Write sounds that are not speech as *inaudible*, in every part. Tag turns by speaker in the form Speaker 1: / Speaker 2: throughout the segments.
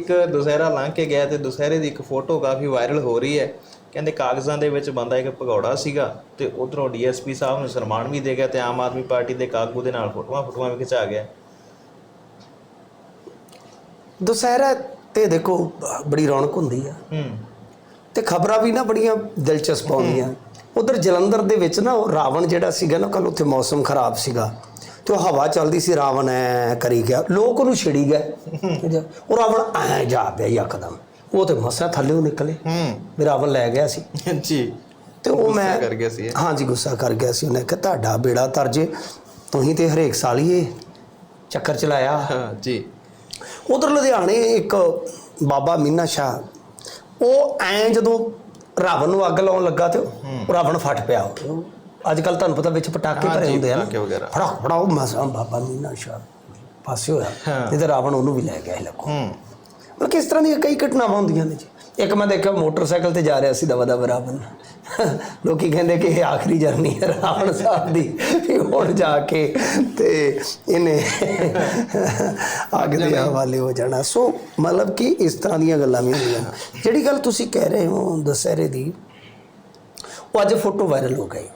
Speaker 1: ਇੱਕ ਦੁਸਹਿਰਾ ਲੰਘ ਕੇ ਗਿਆ ਤੇ ਦੁਸਹਿਰੇ ਦੀ ਇੱਕ ਫੋਟੋ ਕਾਫੀ ਵਾਇਰਲ ਹੋ ਰਹੀ ਹੈ। ਕਹਿੰਦੇ ਕਾਗਜ਼ਾਂ ਦੇ ਵਿੱਚ ਬੰਦਾ ਇੱਕ ਭਗੌੜਾ ਸੀਗਾ ਤੇ ਉਧਰੋਂ ਡੀਐਸਪੀ ਸਾਹਿਬ ਨੂੰ ਸਨਮਾਨ ਵੀ ਦੇ ਗਿਆ ਤੇ ਆਮ ਆਦਮੀ ਪਾਰਟੀ ਦੇ ਕਾਗੂ ਦੇ ਨਾਲ ਫੋਟੋਆਂ ਫੋਟੋਆਂ ਵੀ ਖਿਚਾ ਗਿਆ।
Speaker 2: ਦੁਸਹਿਰਾ ਤੇ ਦੇਖੋ ਬੜੀ ਰੌਣਕ ਹੁੰਦੀ ਆ।
Speaker 1: ਹੂੰ।
Speaker 2: ਤੇ ਖਬਰਾਂ ਵੀ ਨਾ ਬੜੀਆਂ ਦਿਲਚਸਪ ਆਉਂਦੀਆਂ। ਉਧਰ ਜਲੰਧਰ ਦੇ ਵਿੱਚ ਨਾ ਉਹ ਰਾਵਣ ਜਿਹੜਾ ਸੀਗਾ ਨਾ ਕੱਲ ਉੱਥੇ ਮੌਸਮ ਖਰਾਬ ਸੀਗਾ। ਤੇ ਉਹ ਹਵਾ ਚੱਲਦੀ ਸੀ ਰਾਵਣ ਐ ਕਰੀ ਗਿਆ। ਲੋਕ ਉਹਨੂੰ ਛਿੜੀ ਗਏ। ਉਹ ਰਾਵਣ ਐ ਜਾ ਪਿਆ ਯਕਦਮ। ਉਹ ਤੇ ਮਸਾ ਥੱਲੇ ਨਿਕਲੇ।
Speaker 1: ਹੂੰ।
Speaker 2: ਵੀ ਰਾਵਣ ਲੈ ਗਿਆ ਸੀ।
Speaker 1: ਜੀ।
Speaker 2: ਤੇ ਉਹ ਮੈਂ
Speaker 1: ਕਰ ਗਿਆ ਸੀ।
Speaker 2: ਹਾਂਜੀ ਗੁੱਸਾ ਕਰ ਗਿਆ ਸੀ। ਉਹਨੇ ਕਿ ਤੁਹਾਡਾ ਬੇੜਾ ਤਰਜੇ ਤੁਸੀਂ ਤੇ ਹਰੇਕ ਸਾਲ ਹੀ ਇਹ ਚੱਕਰ ਚਲਾਇਆ।
Speaker 1: ਹਾਂ ਜੀ।
Speaker 2: ਉਧਰ ਲੁਧਿਆਣੇ ਇੱਕ ਬਾਬਾ ਮੀਨਾ ਸ਼ਾਹ ਉਹ ਐ ਜਦੋਂ ਰਾਵਣ ਨੂੰ ਅੱਗ ਲਾਉਣ ਲੱਗਾ ਤੇ ਉਹ ਰਾਵਣ ਫਟ ਪਿਆ। ਅੱਜ ਕੱਲ ਤੁਹਾਨੂੰ ਪਤਾ ਵਿੱਚ ਪਟਾਕੇ ਭਰੇ ਹੁੰਦੇ ਆ ਨਾ। ਫੜਾ ਫੜਾ ਉਹ ਮਸਾ ਬਾਬਾ ਮੀਨਾ ਸ਼ਾਹ ਪਾਸੇ ਹੋਇਆ। ਨਹੀਂ ਤੇ ਰਾਵਣ ਉਹਨੂੰ ਵੀ ਲੈ ਗਿਆ ਇਹ ਲੱਖੋਂ।
Speaker 1: ਹੂੰ।
Speaker 2: ਮਤਲਬ ਕਿਸ ਤਰ੍ਹਾਂ ਦੀਆਂ ਕਈ ਘਟਨਾਵਾਂ ਹੁੰਦੀਆਂ ਨੇ ਜੀ। ਇੱਕ ਮੈਂ ਦੇਖਿਆ ਮੋਟਰਸਾਈਕਲ ਤੇ ਜਾ ਰਿਹਾ ਸੀ ਦਵਾ ਦਵਾ ਰਾਵਣ ਲੋਕੀ ਕਹਿੰਦੇ ਕਿ ਇਹ ਆਖਰੀ ਜਰਨੀ ਹੈ ਰਾਵਣ ਸਾਹਿਬ ਦੀ। ਵੀ ਹੁਣ ਜਾ ਕੇ ਤੇ ਇਹਨੇ ਅੱਗ ਦੇ ਹਵਾਲੇ ਹੋ ਜਾਣਾ। ਸੋ ਮਤਲਬ ਕਿ ਇਸ ਤਰ੍ਹਾਂ ਦੀਆਂ ਗੱਲਾਂ ਵੀ ਹੁੰਦੀਆਂ। ਨੇ। ਜਿਹੜੀ ਗੱਲ ਤੁਸੀਂ ਕਹਿ ਰਹੇ ਹੋ ਦੁਸਹਿਰੇ ਦੀ ਉਹ ਅੱਜ ਫੋਟੋ ਵਾਇਰਲ ਹੋ ਗਈ।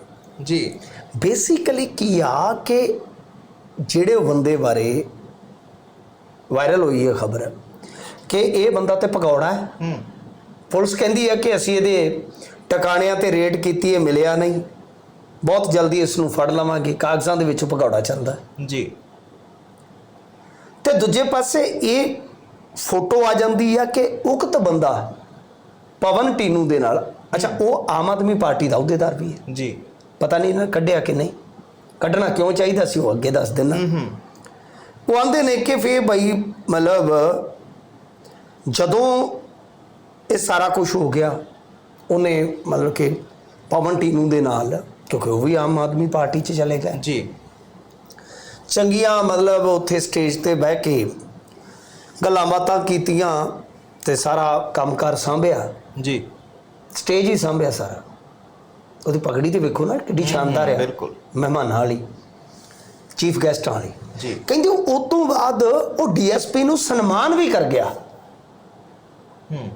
Speaker 1: ਜੀ।
Speaker 2: ਬੇਸਿਕਲੀ ਕੀ ਆ ਕਿ ਜਿਹੜੇ ਬੰਦੇ ਬਾਰੇ ਵਾਇਰਲ ਹੋਈ ਹੈ ਖਬਰ ਕਿ ਇਹ ਬੰਦਾ ਤੇ ਭਗੌੜਾ ਹੈ।
Speaker 1: ਹੂੰ।
Speaker 2: ਪੁਲਿਸ ਕਹਿੰਦੀ ਹੈ ਕਿ ਅਸੀਂ ਇਹਦੇ ਟਿਕਾਣਿਆਂ ਤੇ ਰੇਡ ਕੀਤੀ ਹੈ ਮਿਲਿਆ ਨਹੀਂ। ਬਹੁਤ ਜਲਦੀ ਇਸ ਨੂੰ ਫੜ ਲਵਾਂਗੇ ਕਾਗਜ਼ਾਂ ਦੇ ਵਿੱਚ ਭਗੌੜਾ ਚੱਲਦਾ।
Speaker 1: ਜੀ।
Speaker 2: ਤੇ ਦੂਜੇ ਪਾਸੇ ਇਹ ਫੋਟੋ ਆ ਜਾਂਦੀ ਆ ਕਿ ਉਕਤ ਬੰਦਾ ਪਵਨ ਟੀਨੂ ਦੇ ਨਾਲ ਅੱਛਾ ਉਹ ਆਮ ਆਦਮੀ ਪਾਰਟੀ ਦਾ ਅਹੁਦੇਦਾਰ ਵੀ ਹੈ।
Speaker 1: ਜੀ।
Speaker 2: ਪਤਾ ਨਹੀਂ ਇਹਨਾਂ ਕੱਢਿਆ ਕਿ ਨਹੀਂ। ਕੱਢਣਾ ਕਿਉਂ ਚਾਹੀਦਾ ਸੀ ਉਹ ਅੱਗੇ ਦੱਸ
Speaker 1: ਹੂੰ
Speaker 2: ਉਹ ਆਂਦੇ ਨੇ ਕਿ ਫੇ ਬਈ ਮਤਲਬ ਜਦੋਂ ਇਹ ਸਾਰਾ ਕੁਝ ਹੋ ਗਿਆ ਉਹਨੇ ਮਤਲਬ ਕਿ ਪਵਨ ਟੀਨੂ ਦੇ ਨਾਲ ਕਿਉਂਕਿ ਉਹ ਵੀ ਆਮ ਆਦਮੀ ਪਾਰਟੀ 'ਚ ਚਲੇ ਗਏ।
Speaker 1: ਜੀ।
Speaker 2: ਚੰਗੀਆਂ ਮਤਲਬ ਉੱਥੇ ਸਟੇਜ ਤੇ ਬਹਿ ਕੇ ਗੱਲਾਂ ਬਾਤਾਂ ਕੀਤੀਆਂ ਤੇ ਸਾਰਾ ਕੰਮਕਾਰ ਸੰਭਿਆ।
Speaker 1: ਜੀ।
Speaker 2: ਸਟੇਜ ਹੀ ਸੰਭਿਆ ਸਾਰਾ। ਉਹਦੀ ਪਗੜੀ ਤੇ ਵੇਖੋ ਨਾ ਕਿੱਡੀ ਸ਼ਾਨਦਾਰ ਹੈ
Speaker 1: ਬਿਲਕੁਲ।
Speaker 2: ਮਹਿਮਾਨਾਂ ਵਾਲੀ ਚੀਫ ਗੈਸਟ ਵਾਲੀ।
Speaker 1: ਜੀ।
Speaker 2: ਕਹਿੰਦੇ ਉਹ ਤੋਂ ਬਾਅਦ ਉਹ ਡੀਐਸਪੀ ਨੂੰ ਸਨਮਾਨ ਵੀ ਕਰ ਗਿਆ।
Speaker 1: ਹੂੰ।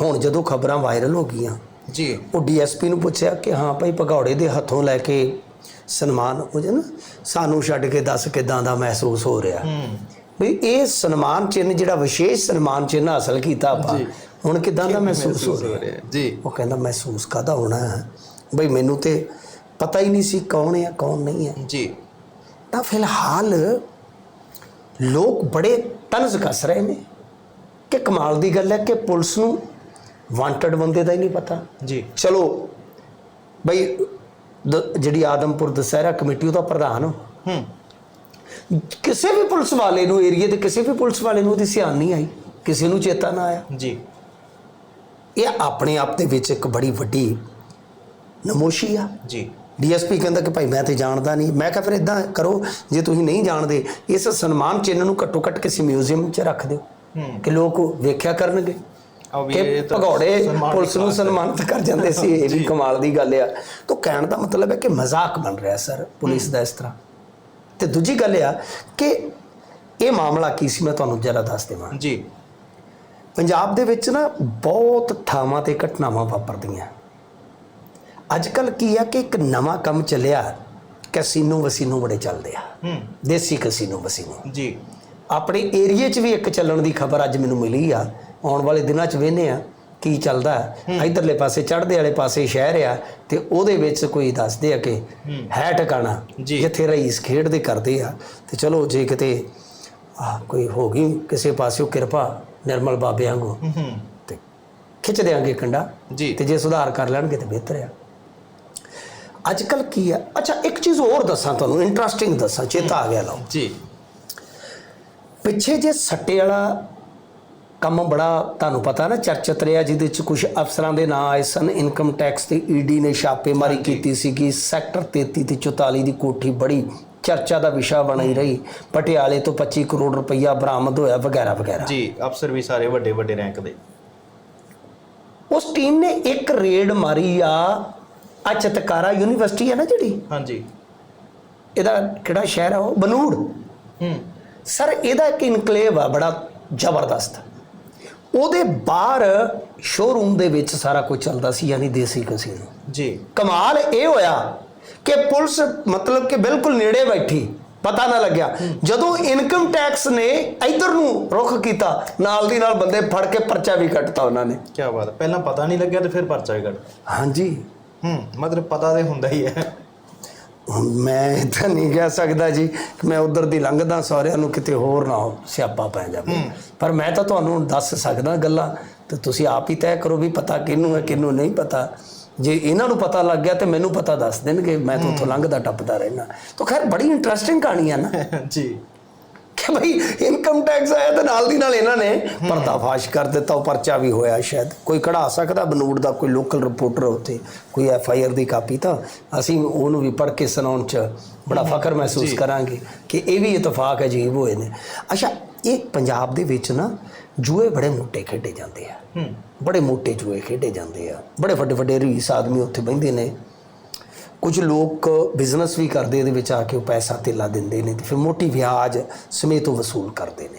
Speaker 2: ਹੁਣ ਜਦੋਂ ਖਬਰਾਂ ਵਾਇਰਲ ਹੋ ਗਈਆਂ
Speaker 1: ਜੀ।
Speaker 2: ਉਹ ਡੀਐਸਪੀ ਨੂੰ ਪੁੱਛਿਆ ਕਿ ਹਾਂ ਭਾਈ ਭਗੌੜੇ ਦੇ ਹੱਥੋਂ ਲੈ ਕੇ ਸਨਮਾਨ ਹੋ ਜਾ ਨਾ ਸਾਨੂੰ ਛੱਡ ਕੇ ਦੱਸ ਕਿਦਾਂ ਦਾ ਮਹਿਸੂਸ ਹੋ ਰਿਹਾ।
Speaker 1: ਹੂੰ।
Speaker 2: ਵੀ ਇਹ ਸਨਮਾਨ ਚਿੰਨ੍ਹ ਜਿਹੜਾ ਵਿਸ਼ੇਸ਼ ਸਨਮਾਨ ਚਿੰਨ੍ਹ ਹਾਸਲ ਕੀਤਾ ਆਪਾਂ। ਹੁਣ ਕਿਦਾਂ ਦਾ ਮਹਿਸੂਸ ਹੋ ਰਿਹਾ?
Speaker 1: ਜੀ।
Speaker 2: ਉਹ ਕਹਿੰਦਾ ਮਹਿਸੂਸ ਕਾਦਾ ਹੋਣਾ ਹੈ? ਬਈ ਮੈਨੂੰ ਤੇ ਪਤਾ ਹੀ ਨਹੀਂ ਸੀ ਕੌਣ ਹੈ ਕੌਣ ਨਹੀਂ ਹੈ।
Speaker 1: ਜੀ।
Speaker 2: ਤਾਂ ਫਿਲਹਾਲ ਲੋਕ ਬੜੇ ਤਨਜ਼ ਕੱਸ ਰਹੇ ਨੇ ਕਿ ਕਮਾਲ ਦੀ ਗੱਲ ਹੈ ਕਿ ਪੁਲਿਸ ਨੂੰ ਵਾਂਟਡ ਬੰਦੇ ਦਾ ਹੀ ਨਹੀਂ ਪਤਾ।
Speaker 1: ਜੀ।
Speaker 2: ਚਲੋ ਬਈ ਜਿਹੜੀ ਆਦਮਪੁਰ ਦਸਹਿਰਾ ਕਮੇਟੀ ਉਹਦਾ ਪ੍ਰਧਾਨ ਹੋ। ਕਿਸੇ ਵੀ ਪੁਲਿਸ ਵਾਲੇ ਨੂੰ ਏਰੀਏ ਦੇ ਕਿਸੇ ਵੀ ਪੁਲਿਸ ਵਾਲੇ ਨੂੰ ਉਹਦੀ ਧਿਆਨ ਨਹੀਂ ਆਈ। ਕਿਸੇ ਨੂੰ ਚੇਤਾ ਨਾ ਆਇਆ।
Speaker 1: ਜੀ।
Speaker 2: ਇਹ ਆਪਣੇ ਆਪ ਦੇ ਵਿੱਚ ਇੱਕ ਬੜੀ ਵੱਡੀ ਨਮੋਸ਼ੀ ਆ।
Speaker 1: ਜੀ।
Speaker 2: ਡੀਐਸਪੀ ਕਹਿੰਦਾ ਕਿ ਭਾਈ ਮੈਂ ਤੇ ਜਾਣਦਾ ਨਹੀਂ। ਮੈਂ ਕਿਹਾ ਫਿਰ ਇਦਾਂ ਕਰੋ ਜੇ ਤੁਸੀਂ ਨਹੀਂ ਜਾਣਦੇ ਇਸ ਸਨਮਾਨ ਚਿੰਨ੍ਹ ਨੂੰ ਘੱਟੋ ਘੱਟ ਕਿਸੇ ਮਿਊਜ਼ੀਅਮ 'ਚ ਰੱਖ ਦਿਓ। ਕਿ ਲੋਕ ਵੇਖਿਆ ਕਰਨਗੇ ਕਿ ਭਗੌੜੇ ਪੁਲਿਸ ਨੂੰ। ਸਨਮਾਨਿਤ ਕਰ ਜਾਂਦੇ ਸੀ। ਇਹ ਵੀ ਕਮਾਲ ਦੀ ਗੱਲ ਆ। ਤਾਂ ਕਹਿਣ ਦਾ ਮਤਲਬ ਹੈ ਕਿ ਮਜ਼ਾਕ ਬਣ ਰਿਹਾ ਸਰ ਪੁਲਿਸ ਦਾ ਇਸ ਤਰ੍ਹਾਂ। ਤੇ ਦੂਜੀ ਗੱਲ ਆ ਕਿ ਇਹ ਮਾਮਲਾ ਕੀ ਸੀ? ਮੈਂ ਤੁਹਾਨੂੰ ਜਰਾ ਦੱਸ ਦੇਵਾਂ।
Speaker 1: ਜੀ।
Speaker 2: ਪੰਜਾਬ ਦੇ ਵਿੱਚ ਨਾ ਬਹੁਤ ਥਾਵਾਂ ਤੇ ਘਟਨਾਵਾਂ ਵਾਪਰਦੀਆਂ। ਅੱਜ ਕੱਲ ਕੀ ਆ ਕਿ ਇੱਕ ਨਵਾਂ ਕੰਮ ਚੱਲਿਆ ਕੈਸੀਨੋ ਵਸੀਨੋ ਬੜੇ ਚੱਲਦੇ ਆ।
Speaker 1: ਹੂੰ।
Speaker 2: ਦੇਸੀ ਕੈਸੀਨੋ ਵਸੀਨੋ।
Speaker 1: ਜੀ।
Speaker 2: ਆਪਣੇ ਏਰੀਏ 'ਚ ਵੀ ਇੱਕ ਚੱਲਣ ਦੀ ਖਬਰ ਅੱਜ ਮੈਨੂੰ ਮਿਲੀ ਆ। ਆਉਣ ਵਾਲੇ ਦਿਨਾਂ 'ਚ ਵੇਖਨੇ ਆ ਕੀ ਚੱਲਦਾ। ਇੱਧਰਲੇ ਪਾਸੇ ਚੜ੍ਹਦੇ ਵਾਲੇ ਪਾਸੇ ਸ਼ਹਿਰ ਆ ਤੇ ਉਹਦੇ ਵਿੱਚ ਕੋਈ ਦੱਸਦੇ ਆ ਕਿ ਹੈ। ਟਿਕਾਣਾ। ਜਿੱਥੇ ਰਈਸ ਖੇਡਦੇ ਕਰਦੇ ਆ। ਤੇ ਚਲੋ ਜੇ ਕਿਤੇ ਆ ਕੋਈ ਹੋ ਗਈ ਕਿਸੇ ਪਾਸਿਓਂ ਕਿਰਪਾ ਨਿਰਮਲ ਬਾਬਿਆਂ ਵਾਂਗੂ। ਤੇ ਖਿੱਚ ਦਿਆਂਗੇ ਕੰਡਾ
Speaker 1: ਜੀ।
Speaker 2: ਤੇ ਜੇ ਸੁਧਾਰ ਕਰ ਲੈਣਗੇ ਤੇ ਬਿਹਤਰ ਆ। ਅੱਜ ਕੱਲ ਕੀ ਆ? ਅੱਛਾ ਇੱਕ ਚੀਜ਼ ਹੋਰ ਦੱਸਾਂ ਤੁਹਾਨੂੰ ਇੰਟਰਸਟਿੰਗ ਦੱਸਾਂ ਚੇਤਾ ਆ ਗਿਆ ਲਓ।
Speaker 1: ਜੀ।
Speaker 2: ਪਿੱਛੇ ਜੇ ਸੱਟੇ ਵਾਲਾ ਕੰਮ ਬੜਾ ਤੁਹਾਨੂੰ ਪਤਾ ਨਾ ਚਰਚਿਤ ਰਿਹਾ ਜਿਹਦੇ ਚ ਕੁਝ ਅਫਸਰਾਂ ਦੇ ਨਾਂ ਆਏ ਸਨ ਇਨਕਮ ਟੈਕਸ ਤੇ ਈਡੀ ਨੇ ਛਾਪੇਮਾਰੀ ਕੀਤੀ ਸੀ ਕਿ ਸੈਕਟਰ 33 ਤੇ 44 ਦੀ ਕੋਠੀ ਬੜੀ ਚਰਚਾ ਦਾ ਵਿਸ਼ਾ ਬਣੀ ਰਹੀ। ਪਟਿਆਲੇ ਤੋਂ 25 ਕਰੋੜ ਰੁਪਈਆ ਬਰਾਮਦ ਹੋਇਆ ਵਗੈਰਾ ਵਗੈਰਾ।
Speaker 1: ਜੀ ਅਫਸਰ ਵੀ ਸਾਰੇ ਵੱਡੇ ਵੱਡੇ ਰੈਂਕ ਦੇ।
Speaker 2: ਉਸ ਟੀਮ ਨੇ ਇੱਕ ਰੇਡ ਮਾਰੀ ਆ ਆ ਚਤਕਾਰਾ ਯੂਨੀਵਰਸਿਟੀ ਹੈ ਨਾ ਜਿਹੜੀ?
Speaker 1: ਹਾਂਜੀ।
Speaker 2: ਇਹਦਾ ਕਿਹੜਾ ਸ਼ਹਿਰ ਹੈ ਉਹ? ਬਨੂੜ।
Speaker 1: ਹੂੰ।
Speaker 2: ਸਰ ਇਹਦਾ ਇੱਕ ਇਨਕਲੇਵ ਆ ਬੜਾ ਜ਼ਬਰਦਸਤ। ਉਹਦੇ ਬਾਹਰ ਸ਼ੋਰੂਮ ਦੇ ਵਿੱਚ ਸਾਰਾ ਕੁਝ ਚੱਲਦਾ ਸੀ ਯਾਨੀ ਦੇਸੀ ਕਸੀਨੋ
Speaker 1: ਜੀ।
Speaker 2: ਕਮਾਲ ਇਹ ਹੋਇਆ। ਕਿ ਪੁਲਿਸ ਮਤਲਬ ਕਿ ਬਿਲਕੁਲ ਨੇੜੇ ਬੈਠੀ ਪਤਾ ਨਾ ਲੱਗਿਆ। ਜਦੋਂ ਇਨਕਮ ਟੈਕਸ ਨੇ ਇਧਰ ਨੂੰ ਰੁਖ ਕੀਤਾ ਨਾਲ ਦੀ ਨਾਲ ਬੰਦੇ ਫੜ ਕੇ ਪਰਚਾ ਵੀ ਕੱਟਤਾ ਉਹਨਾਂ ਨੇ।
Speaker 1: ਕੀ ਬਾਤ ਹੈ ਪਹਿਲਾਂ ਪਤਾ ਨਹੀਂ ਲੱਗਿਆ ਤੇ ਫਿਰ ਪਰਚਾ ਵੀ ਕੱਢ
Speaker 2: ਹਾਂਜੀ।
Speaker 1: ਹੂੰ ਮਤਲਬ ਪਤਾ ਤੇ ਹੁੰਦਾ ਹੀ ਹੈ।
Speaker 2: ਮੈਂ ਤਾਂ ਨਹੀਂ ਕਹਿ ਸਕਦਾ ਜੀ ਕਿ ਮੈਂ ਉਧਰ ਦੀ ਲੰਘਦਾ ਸਾਰਿਆਂ ਨੂੰ ਕਿਤੇ ਹੋਰ ਨਾ ਹੋ ਸਿਆਪਾ ਪੈ ਜਾਵੇ। ਪਰ ਮੈਂ ਤਾਂ ਤੁਹਾਨੂੰ ਦੱਸ ਸਕਦਾ ਗੱਲਾਂ ਤੇ ਤੁਸੀਂ ਆਪ ਹੀ ਤੈਅ ਕਰੋ ਵੀ ਪਤਾ ਕਿਹਨੂੰ ਹੈ ਕਿਹਨੂੰ ਨਹੀਂ ਪਤਾ। ਜੇ ਇਹਨਾਂ ਨੂੰ ਪਤਾ ਲੱਗ ਗਿਆ ਤੇ ਮੈਨੂੰ ਪਤਾ ਦੱਸ ਦੇਣਗੇ ਮੈਂ ਤਾਂ ਉੱਥੋਂ ਲੰਘਦਾ ਟੱਪਦਾ ਰਹਿਣਾ ਤਾਂ ਖੈਰ ਬੜੀ ਇੰਟਰਸਟਿੰਗ ਕਹਾਣੀ ਹੈ ਨਾ। *laughs*
Speaker 1: ਜੀ।
Speaker 2: ਕਿ ਭਈ ਇਨਕਮ ਟੈਕਸ ਆਇਆ ਤੇ ਨਾਲ ਦੀ ਨਾਲ ਇਹਨਾਂ ਨੇ ਪਰਦਾਫਾਸ਼ ਕਰ ਦਿੱਤਾ ਉਹ ਪਰਚਾ ਵੀ ਹੋਇਆ ਸ਼ਾਇਦ। ਕੋਈ ਕਢਾ ਸਕਦਾ ਬਨੂੜ ਦਾ ਕੋਈ ਲੋਕਲ ਰਿਪੋਰਟਰ ਉੱਥੇ ਕੋਈ ਐਫ ਆਈ ਆਰ ਦੀ ਕਾਪੀ ਤਾਂ। ਅਸੀਂ ਉਹਨੂੰ ਵੀ ਪੜ੍ਹ ਕੇ ਸੁਣਾਉਣ ਚ ਬੜਾ ਫਖਰ ਮਹਿਸੂਸ ਕਰਾਂਗੇ ਕਿ ਇਹ ਵੀ ਇਤਫਾਕ ਅਜੀਬ ਹੋਏ ਨੇ। ਅੱਛਾ ਇਹ ਪੰਜਾਬ ਦੇ ਵਿੱਚ ਨਾ ਜੂਏ ਬੜੇ ਮੋਟੇ ਖੇਡੇ ਜਾਂਦੇ ਆ।
Speaker 1: ਹੂੰ।
Speaker 2: ਬੜੇ ਮੋਟੇ ਜੂਏ ਖੇਡੇ ਜਾਂਦੇ ਆ। ਬੜੇ ਵੱਡੇ ਵੱਡੇ ਰੀਸ ਆਦਮੀ ਉੱਥੇ ਬਹਿੰਦੇ ਨੇ। ਕੁਝ ਲੋਕ ਬਿਜ਼ਨਸ ਵੀ ਕਰਦੇ ਇਹਦੇ ਵਿੱਚ ਆ ਕੇ ਉਹ ਪੈਸਾ ਧੇਲਾ ਦਿੰਦੇ ਨੇ ਤੇ ਫਿਰ ਮੋਟੀ ਵਿਆਜ ਸਮੇਤ ਉਹ ਵਸੂਲ ਕਰਦੇ ਨੇ।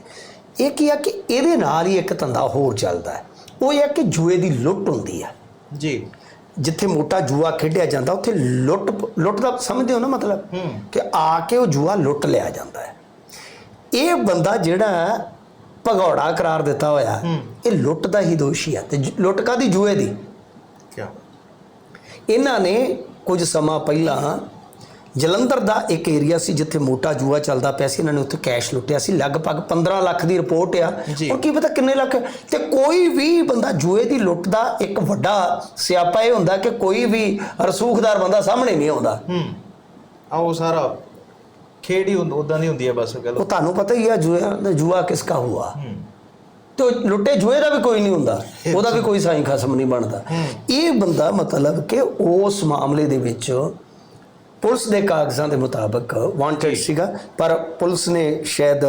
Speaker 2: ਇਹ ਕੀ ਆ ਕਿ ਇਹਦੇ ਨਾਲ ਹੀ ਇੱਕ ਧੰਦਾ ਹੋਰ ਚੱਲਦਾ ਹੈ। ਉਹ ਇਹ ਕਿ ਜੂਏ ਦੀ ਲੁੱਟ ਹੁੰਦੀ ਹੈ
Speaker 1: ਜੀ।
Speaker 2: ਜਿੱਥੇ ਮੋਟਾ ਜੂਆ ਖੇਡਿਆ ਜਾਂਦਾ ਉੱਥੇ ਲੁੱਟ ਲੁੱਟ ਦਾ ਸਮਝਦੇ ਹੋ ਨਾ ਮਤਲਬ। ਕਿ ਆ ਕੇ ਉਹ ਜੂਆ ਲੁੱਟ ਲਿਆ ਜਾਂਦਾ ਹੈ। ਇਹ ਬੰਦਾ ਜਿਹੜਾ ਭਗੌੜਾ ਕਰਾਰ ਦਿੱਤਾ ਹੋਇਆ। ਇਹ ਲੁੱਟ ਦਾ ਹੀ ਦੋਸ਼ੀ ਹੈ ਤੇ ਲੁੱਟ ਕਾਦੀ ਜੂਏ ਦੀ।
Speaker 1: ਕੀ
Speaker 2: ਇਹਨਾਂ ਨੇ ਕੁਝ ਸਮਾਂ ਪਹਿਲਾਂ ਜਲੰਧਰ ਦਾ ਇੱਕ ਏਰੀਆ ਸੀ ਜਿੱਥੇ ਮੋਟਾ ਜੂਆ ਚੱਲਦਾ ਪਿਆ ਸੀ। ਇਹਨਾਂ ਨੇ ਉੱਥੇ ਕੈਸ਼ ਲੁੱਟਿਆ ਸੀ। ਲਗਭਗ 15 ਲੱਖ ਦੀ ਰਿਪੋਰਟ ਆ। ਹੁਣ ਕੀ ਪਤਾ ਕਿੰਨੇ ਲੱਖ? ਤੇ ਕੋਈ ਵੀ ਬੰਦਾ ਜੂਏ ਦੀ ਲੁੱਟ ਦਾ ਇੱਕ ਵੱਡਾ ਸਿਆਪਾ ਇਹ ਹੁੰਦਾ ਕਿ ਕੋਈ ਵੀ ਰਸੂਖਦਾਰ ਬੰਦਾ ਸਾਹਮਣੇ ਨਹੀਂ ਆਉਂਦਾ।
Speaker 1: ਹੂੰ। ਆ ਉਹ ਸਾਰਾ ਖੇਡ ਹੀ ਉਦਾਂ ਦੀ ਹੁੰਦੀ ਹੈ ਬਸ ਗੱਲ?
Speaker 2: ਉਹ ਤੁਹਾਨੂੰ ਪਤਾ ਹੀ ਆ ਜੂਆ ਜੂਆ ਕਿਸਕਾ ਹੁਆ।
Speaker 1: ਹੂੰ।
Speaker 2: ਤੇ ਲੁੱਟੇ ਜੂਏ ਦਾ ਵੀ ਕੋਈ ਨਹੀਂ ਹੁੰਦਾ। ਉਹਦਾ ਵੀ ਕੋਈ ਸਾਈਂ ਖਸਮ ਨਹੀਂ ਬਣਦਾ। ਇਹ ਬੰਦਾ ਮਤਲਬ ਕਿ ਉਸ ਮਾਮਲੇ ਦੇ ਵਿੱਚ ਪੁਲਿਸ ਦੇ ਕਾਗਜ਼ਾਂ ਦੇ ਮੁਤਾਬਕ ਵਾਂਟਡ ਸੀਗਾ ਪਰ ਪੁਲਿਸ ਨੇ ਸ਼ਾਇਦ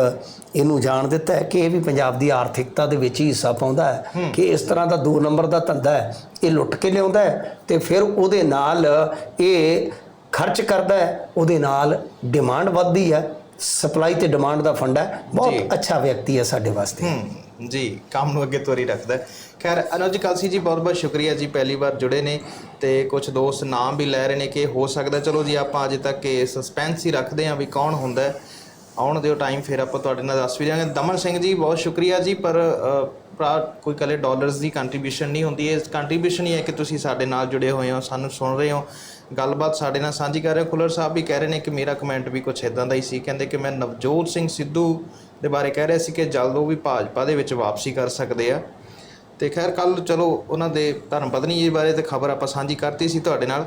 Speaker 2: ਇਹਨੂੰ ਜਾਣ ਦਿੱਤਾ ਹੈ ਕਿ ਇਹ ਵੀ ਪੰਜਾਬ ਦੀ ਆਰਥਿਕਤਾ ਦੇ ਵਿੱਚ ਹੀ ਹਿੱਸਾ ਪਾਉਂਦਾ ਹੈ। ਕਿ ਇਸ ਤਰ੍ਹਾਂ ਦਾ ਦੋ ਨੰਬਰ ਦਾ ਧੰਦਾ ਹੈ। ਇਹ ਲੁੱਟ ਕੇ ਲਿਆਉਂਦਾ ਹੈ ਤੇ ਫਿਰ ਉਹਦੇ ਨਾਲ ਇਹ ਖਰਚ ਕਰਦਾ ਹੈ ਉਹਦੇ ਨਾਲ ਡਿਮਾਂਡ ਵੱਧਦੀ ਹੈ ਸਪਲਾਈ ਤੇ ਡਿਮਾਂਡ ਦਾ ਫੰਡਾ ਹੈ। ਬਹੁਤ ਅੱਛਾ ਵਿਅਕਤੀ ਹੈ ਸਾਡੇ ਵਾਸਤੇ।
Speaker 1: ਜੀ ਕੰਮ ਨੂੰ ਅੱਗੇ ਤੋਰੀ ਰੱਖਦਾ ਹੈ। ਖੈਰ ਅਨੁਜ ਕਲਸੀ ਜੀ ਬਹੁਤ ਬਹੁਤ ਸ਼ੁਕਰੀਆ ਜੀ ਪਹਿਲੀ ਵਾਰ ਜੁੜੇ ਨੇ ਤੇ ਕੁਝ ਦੋਸਤ ਨਾਮ ਵੀ ਲੈ ਰਹੇ ਨੇ ਕਿ ਹੋ ਸਕਦਾ ਚਲੋ ਜੀ ਆਪਾਂ ਅਜੇ ਤੱਕ ਇਹ ਸਸਪੈਂਸ ਹੀ ਰੱਖਦੇ ਹਾਂ ਵੀ ਕੌਣ ਹੁੰਦਾ ਹੈ। ਆਉਣ ਦਿਓ ਟਾਈਮ ਫਿਰ ਆਪਾਂ ਤੁਹਾਡੇ ਨਾਲ ਦੱਸ ਵੀ ਦਿਆਂਗੇ। ਦਮਨ ਸਿੰਘ ਜੀ ਬਹੁਤ ਸ਼ੁਕਰੀਆ ਜੀ ਪਰ ਭਰਾ ਕੋਈ ਕੱਲੇ ਡਾਲਰਸ ਦੀ ਕੰਟਰੀਬਿਊਸ਼ਨ ਨਹੀਂ ਹੁੰਦੀ। ਇਹ ਕੰਟਰੀਬਿਊਸ਼ਨ ਹੀ ਹੈ ਕਿ ਤੁਸੀਂ ਸਾਡੇ ਨਾਲ ਜੁੜੇ ਹੋਏ ਹੋ ਸਾਨੂੰ ਸੁਣ ਰਹੇ ਹੋ। ਗੱਲਬਾਤ ਸਾਡੇ ਨਾਲ ਸਾਂਝੀ ਕਰ ਰਹੇ ਹੋ। ਖੁੱਲਰ ਸਾਹਿਬ ਵੀ ਕਹਿ ਰਹੇ ਨੇ ਕਿ ਮੇਰਾ ਕਮੈਂਟ ਵੀ ਕੁਝ ਇਦਾਂ ਦਾ ਹੀ ਸੀ। ਕਹਿੰਦੇ ਕਿ ਮੈਂ ਨਵਜੋਤ ਸਿੰਘ ਸਿੱਧੂ ਦੇ ਬਾਰੇ ਕਹਿ ਰਿਹਾ ਸੀ ਕਿ ਜਲਦ ਉਹ ਵੀ ਭਾਜਪਾ ਦੇ ਵਿੱਚ ਵਾਪਸੀ ਕਰ ਸਕਦੇ ਆ। ਤੇ ਖੈਰ ਕੱਲ ਚਲੋ ਉਹਨਾਂ ਦੇ ਧਰਮ ਪਤਨੀ ਜੀ ਬਾਰੇ ਤੇ ਖਬਰ ਆਪਾਂ ਸਾਂਝੀ ਕਰਤੀ ਸੀ ਤੁਹਾਡੇ ਨਾਲ।